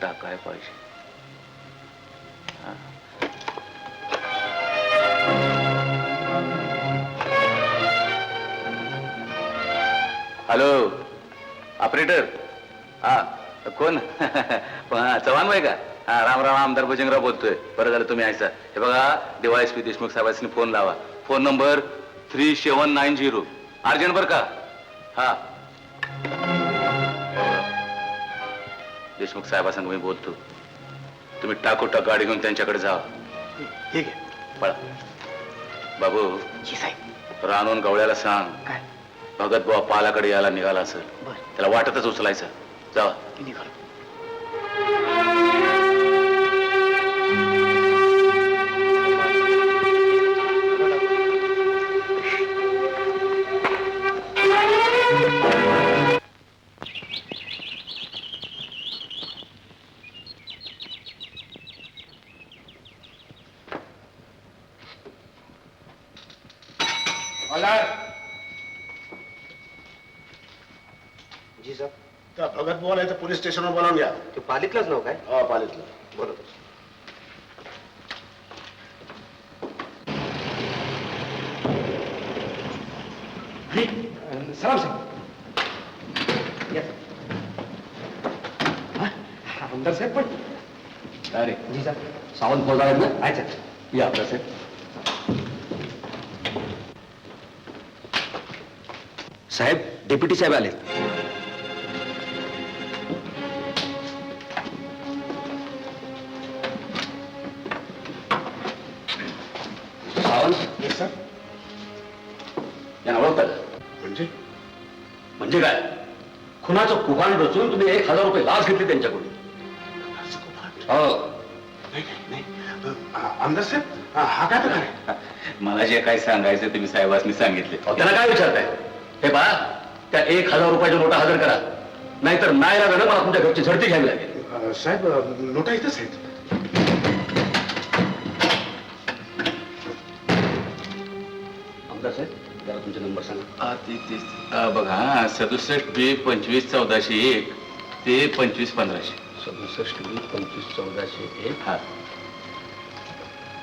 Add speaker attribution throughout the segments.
Speaker 1: टाकाय पाहिजे? Hello operator. हा कोण? चव्हाण भाई का? हा राम राम आमदार भुजंगराव बोलतोय. बरं झालं तुम्ही ऐसा. हे बघा देवा एस पी देशमुख साहेबांनी फोन लावा. Phone number three seven nine zero. Urgent बरं का? हा. देशमुख साहेबांसंग मी बोलतो. तुम्ही टाकू टाक गाडी घेऊन त्यांच्याकडे जा.
Speaker 2: ठीक आहे.
Speaker 1: पळा. बाबू
Speaker 2: जी
Speaker 1: रानून गवळ्याला सांग.
Speaker 2: काय?
Speaker 1: भगत बुवा पालाकडे यायला निघाला असेल. त्याला वाटतच उचलायचं. जावा
Speaker 2: निघालो. जी साहेब
Speaker 3: त्या भगत इथं पोलीस स्टेशनवर बोलावून घ्या.
Speaker 2: ते पालितलंच नव्ह काय?
Speaker 3: हा पालितलं.
Speaker 2: बरोबर. सलाम साहेब. या. हा? आमदार साहेब पण.
Speaker 1: अरे
Speaker 2: जी साहेब सावंत फौजा आहेत ना अच्छा
Speaker 1: या आपलं साहेब.
Speaker 2: साहेब डेप्युटी साहेब आले. सावंत?
Speaker 3: सर
Speaker 1: यांना ओळखतात?
Speaker 3: म्हणजे?
Speaker 1: म्हणजे काय? खुनाचं कुभान रचून तुम्ही एक हजार रुपये लाच घेतली त्यांच्याकडून.
Speaker 3: असं?
Speaker 1: हो.
Speaker 3: नाही नाही, नाही. अ, आमदार साहेब हा हा काय प्रकार आहे?
Speaker 1: मला जे काही सांगायचं ते मी साहेबांनी सांगितले. अहो, त्यांना काय विचारताय? हे पहा त्या एक हजार रुपयाच्या नोटा हजर करा. नाहीतर नाही लागलं ना मला तुमच्या घरची झडती घ्यावी लागेल.
Speaker 3: अ, साहेब अ, नोटा इथंच आहेत.
Speaker 2: आमदार साहेब जरा तुमचा नंबर सांगा.
Speaker 1: आ, ते- ते- आ, बघा हा, सदुसष्ट बे पंचवीस चौदाशे एक ते पंचवीस पंधराशे.
Speaker 2: सदुसष्ट वीस पंचवीस चौदाशे एक
Speaker 1: हा.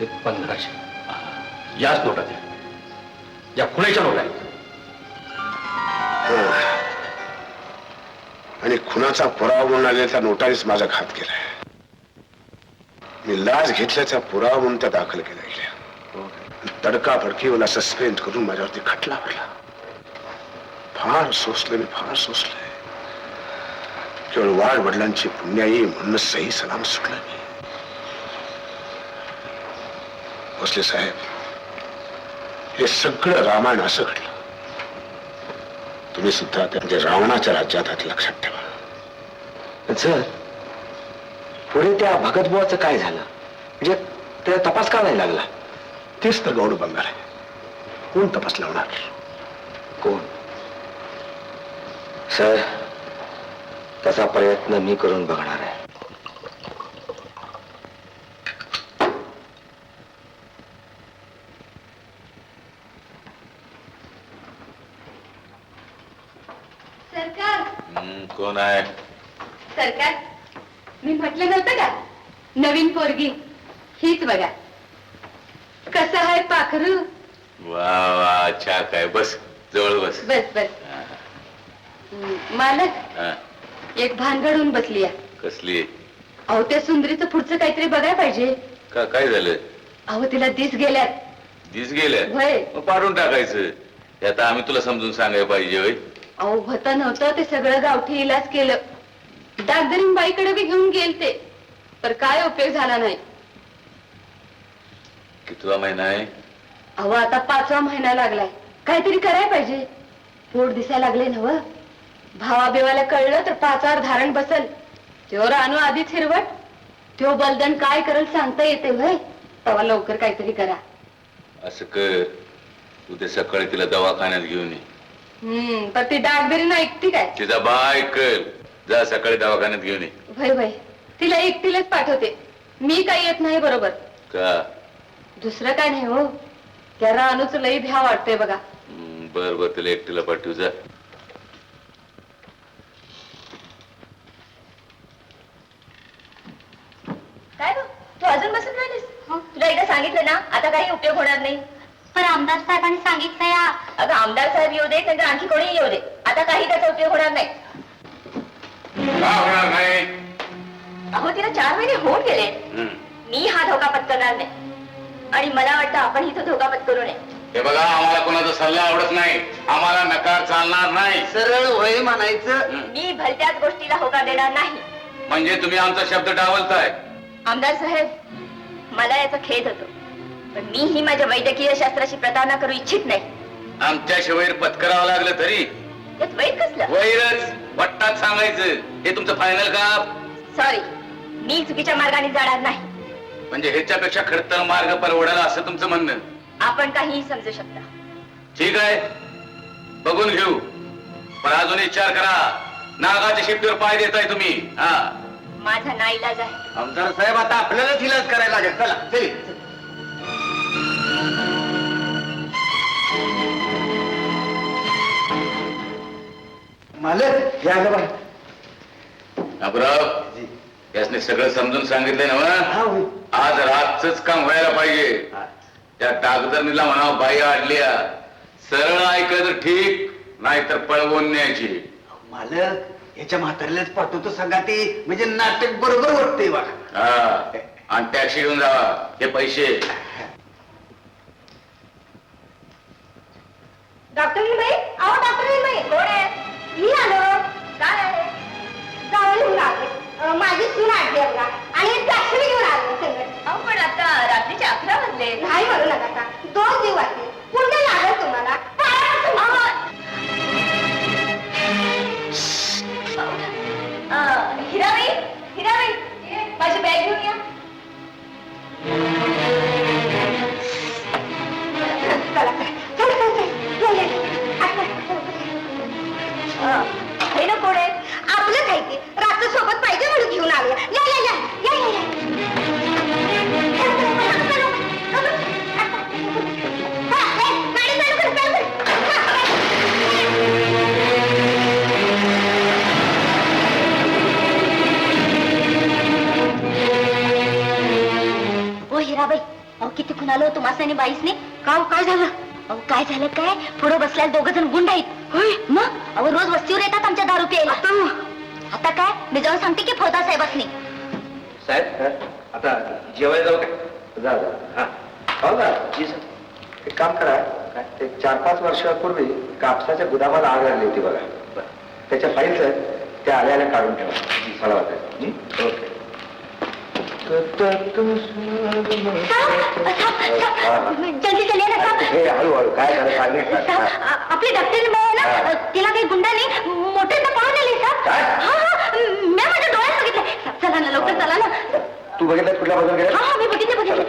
Speaker 2: ते पंधराशे.
Speaker 1: हा. याच नोटा द्या या खुण्याच्या नोटा आहेत.
Speaker 3: आणि खुनाचा पुरावा म्हणून आलेल्या त्या नोटानेच माझा घात केलाय मी लाच घेतल्याचा पुरावा म्हणून त्या दाखल केल्या गेल्या. तडका फडकीवाला सस्पेंड करून माझ्यावरती खटला भरला. फार सोसलं मी फार सोसलंय. केवळ वाढ वडिलांची पुण्याई म्हणून सही सलाम सुटलं मी. भोसले साहेब हे सगळं रामायण असं घडलं. तुम्ही सुद्धा म्हणजे रावणाच्या राज्यात आहात लक्षात ठेवा.
Speaker 2: सर पुढे त्या भगतबुवाचं काय झालं? म्हणजे त्याचा तपास का नाही लागला?
Speaker 3: तेच तर गौड बंगाल आहे. कोण तपास लावणार?
Speaker 2: कोण? सर त्याचा प्रयत्न मी करून बघणार आहे
Speaker 4: सरकार
Speaker 1: कोण आहे?
Speaker 4: सरकार मी म्हटलं नव्हतं का? नवीन पोरगी हीच बघा. कसं आहे पाखरू?
Speaker 1: वा वा छा काय बस जवळ बस.
Speaker 4: बस बस.
Speaker 1: हा,
Speaker 4: मालक
Speaker 1: हा.
Speaker 4: एक भानगडून बसली आहे.
Speaker 1: कसली?
Speaker 4: अहो त्या सुंदरीचं पुढचं काहीतरी बघायला पाहिजे.
Speaker 1: का काय झालं?
Speaker 4: अहो तिला दिस गेल्यात.
Speaker 1: दिस गेल्या?
Speaker 4: होय
Speaker 1: मग पाडून टाकायचं. हे आता आम्ही तुला समजून सांगायला पाहिजे होय?
Speaker 4: अहो होतं नव्हतं ते सगळं गावठी इलाज केलं. डागदरीन बाईकडे बी घेऊन गेलते पर काय उपयोग झाला नाही.
Speaker 1: कितवा महिना आहे?
Speaker 4: अहो आता पाचवा महिना लागलाय. काहीतरी करायला पाहिजे. पोट दिसायला लागले नव भावा बिवाला कळलं तर पाचावर धारण बसल. त्यो रानू आधीच हिरवट. त्यो बलदन काय करल सांगता येते व्हय? तेव्हा लवकर काहीतरी करा.
Speaker 1: असं कर. उद्या सकाळी तिला दवाखान्यात घेऊन ये.
Speaker 4: हम्म पण ती डागबिरी ना ऐकती काय?
Speaker 1: तिचा बा ऐकल जा सकाळी दवाखान्यात घेऊन ये.
Speaker 4: भय भय तिला एकटीलाच पाठवते. मी काही येत नाही बरोबर.
Speaker 1: का?
Speaker 4: दुसरं काय नाही हो. त्या रानूच लई भ्या वाटतोय बघा.
Speaker 1: बर बर तिला एकटीला पाठवू जा. काय गं? तू अजून बसत राहिलीस?
Speaker 5: तुला एकदा सांगितलं ना आता काही उपयोग होणार नाही.
Speaker 6: पण आमदार साहेबांनी सांगितलंय आ.
Speaker 5: अगं आमदार साहेब येऊ दे नंतर आणखी कोणीही येऊ दे आता काही त्याचा उपयोग होणार नाही.
Speaker 1: का होणार नाही?
Speaker 5: अहो तिला चार महिने होऊन गेले.
Speaker 1: हं.
Speaker 5: मी हा धोका पत्करणार नाही. आणि मला वाटतं आपण तो धोका पत्करू नये.
Speaker 1: हे बघा आम्हाला कोणाचा सल्ला आवडत नाही. आम्हाला नकार चालणार नाही.
Speaker 7: सरळ होय म्हणायचं.
Speaker 5: मी भलत्याच गोष्टीला होकार देणार नाही.
Speaker 1: म्हणजे तुम्ही आमचा शब्द डावलताय.
Speaker 5: आमदार साहेब मला याचा खेद होतो. पण मीही माझ्या वैद्यकीय शास्त्राची प्रतारणा करू इच्छित नाही.
Speaker 1: आमच्या शिवाय पत्करावं लागलं तरी.
Speaker 5: त्यात वैद कसलं?
Speaker 1: वैरच वट्टात सांगायचं. हे तुमचं फायनल का?
Speaker 5: सॉरी मी चुकीच्या मार्गाने जाणार नाही.
Speaker 1: म्हणजे ह्याच्यापेक्षा खडतर मार्ग परवडायला असं तुमचं म्हणणं.
Speaker 5: आपण काहीही समजू शकता.
Speaker 1: ठीक आहे. बघून घेऊ. पण अजून विचार करा. नागाच्या शिफ्टीवर पाय देताय तुम्ही. हा.
Speaker 5: माझा नाईलाज आहे.
Speaker 7: आमदार साहेब आता आपल्यालाच इलाज करायला लागेल. चला चल. मालक या गं बाई.
Speaker 1: बाबूराव यासने सगळं समजून सांगितलंय
Speaker 7: हा
Speaker 1: ना
Speaker 7: होय.
Speaker 1: आज रातच काम व्हायला पाहिजे. त्या डागदरणीला म्हणावं बाई आडल्या. सरळ ऐकलं तर ठीक नाहीतर पळवून न्यायची.
Speaker 7: मालक याच्या म्हाताऱ्यालाच पाठवतो सांगा ते. म्हणजे नाटक बरोबर वाटतंय बघा.
Speaker 1: हा. आणि टॅक्सी घेऊन जावा हे पैसे.
Speaker 5: डॉक्टर अहो डॉक्टर तुम्हाला
Speaker 6: आणि बाईसने. का हो, काय झालं. अहो काय झालं काय? पुढे बसल्या दोघ जण गुंड आहेत. होय मग? अहो रोज वस्तीवर येतात आमच्या दारू प्यायला. आता काय? मी जाऊन सांगते की फौदा साहेबांनी
Speaker 2: साहेब आता जेवायला जाऊ काय जा जा. हा. हो ना जी सर. एक काम करा काय? ते चार पाच वर्षापूर्वी कापसाच्या गुदामाला आग लागली होती बघा. त्याच्या फाईल्स आहेत त्या आल्या आल्या काढून ठेवा. मला वाटतं. ओके.
Speaker 6: जल्दी चलिए ना साहब
Speaker 2: हे हळूहळू काय झालं सांगितलं
Speaker 6: साहब. आ- आपली डॉक्टर आहे ना
Speaker 2: हा.
Speaker 6: तिला काही गुंडाने मोठ्यांदा पळून आले साहब
Speaker 2: काय?
Speaker 6: हा हा मी माझ्या डोळ्यात बघितलं साहब, चला ना लवकर चला ना
Speaker 2: तू बघितलं कुठल्या बाजूला गेलं
Speaker 6: हा हा मी बघितले बघितले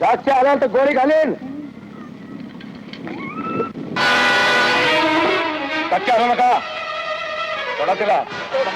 Speaker 2: जास्त आला तर गोळी घालेन. कच्च्या आलो नका. सोडा तिला. सोड.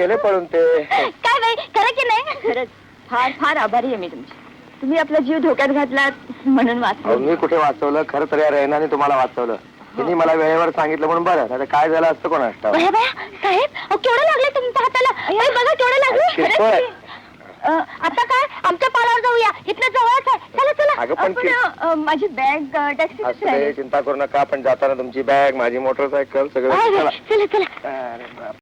Speaker 2: गेले पळून ते.
Speaker 6: काय बाई खरं की नाही? खरंच. फार फार आभारी आहे मी तुमची. तुम्ही आपला जीव धोक्यात घातलात म्हणून
Speaker 2: अहो,
Speaker 6: वाचलो
Speaker 2: मी कुठे वाचवलं? खरं तर या रेहनाने तुम्हाला वाचवलं. तिने मला वेळेवर सांगितलं म्हणून बरं. आता काय झालं असतं कोण असतं
Speaker 6: बया बया साहेब अहो, केवढं लागलं तुमच्या हाताला? बघा केवढं लागलं.
Speaker 2: किरकोळ आहे.
Speaker 6: खरंच की. अ, आता काय? आमच्या पालावर जाऊया. इथनं जवळच आहे. चला चला.
Speaker 2: अगं, पण
Speaker 6: अ,
Speaker 2: किर-
Speaker 6: अ, माझी बॅग टॅक्सी
Speaker 2: चिंता करू नका. पण जाताना तुमची बॅग माझी मोटरसायकल सगळं चला.
Speaker 6: चला चला.
Speaker 2: अरे बाप.